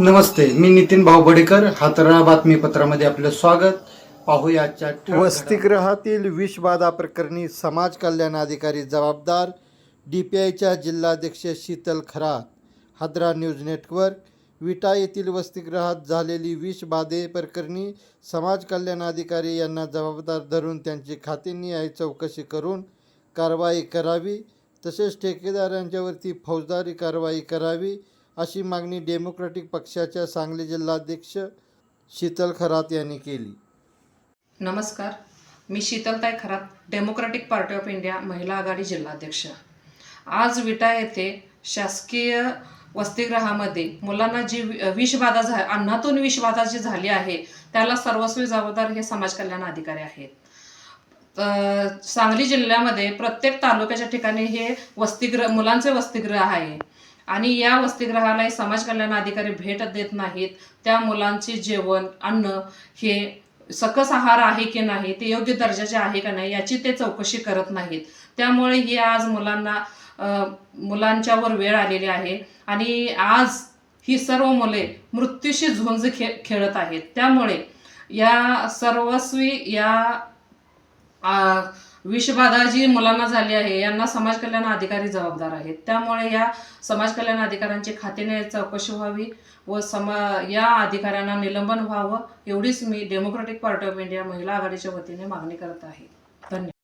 नमस्ते मी नितीन भाऊ बडेकर हातरा बातमीपत्रामध्ये आपलं स्वागत. पाहूया आजच्या वसतिगृहातील विषबाधा प्रकरणी समाज कल्याण अधिकारी जबाबदार डी पी आयच्या जिल्हाध्यक्ष शीतल खरात. हादरा न्यूज नेटवर्क विटा येथील वसतिगृहात झालेली विषबाधे प्रकरणी समाज कल्याण अधिकारी यांना जबाबदार धरून त्यांची खातेनिहाय चौकशी करून कारवाई करावी तसेच ठेकेदारांच्यावरती फौजदारी कारवाई करावी अशी मागणी डेमोक्रॅटिक पक्षाच्या सांगली जिल्हाध्यक्ष शीतल खरात यांनी केली. नमस्कार. मी Sheetaltai Kharat democratic party of India महिला आघाडी जिल्हाध्यक्ष. आज विटा येथे शासकीय वसतिगृहामध्ये मुलांना जी विषबाधा झा अन्नातून विषबाधा जी झाली आहे त्याला सर्वस्वी जबाबदार हे समाज कल्याण अधिकारी आहेत. सांगली जिल्ह्यामध्ये प्रत्येक तालुक्याच्या ठिकाणी हे वसतिगृह मुलांचे वसतिगृह आहे. आणि या वसतिगृहाला समाज कल्याण अधिकारी भेट देत नाहीत. त्या मुलांचे जेवण अन्न हे सकस आहार आहे की नाही ते योग्य दर्जाचे आहे का नाही याची ते चौकशी करत नाहीत. त्यामुळे ही आज मुलांना मुलांच्यावर वेळ आलेली आहे आणि आज ही सर्व मुले मृत्यूशी झुंज खे खेळत आहेत. त्यामुळे या सर्वस्वी या आ, विषबाधा जी मुलांना झाली आहे. यांना समाज कल्याण अधिकारी जबाबदार आहेत. त्यामुळे या समाज कल्याण अधिकाऱ्यांची खात्याने चौकशी व्हावी व समा या अधिकाऱ्यांना निलंबन व्हावं एवढीच मी डेमोक्रॅटिक पार्टी ऑफ इंडिया महिला आघाडीच्या वतीने मागणी करत आहे. धन्यवाद.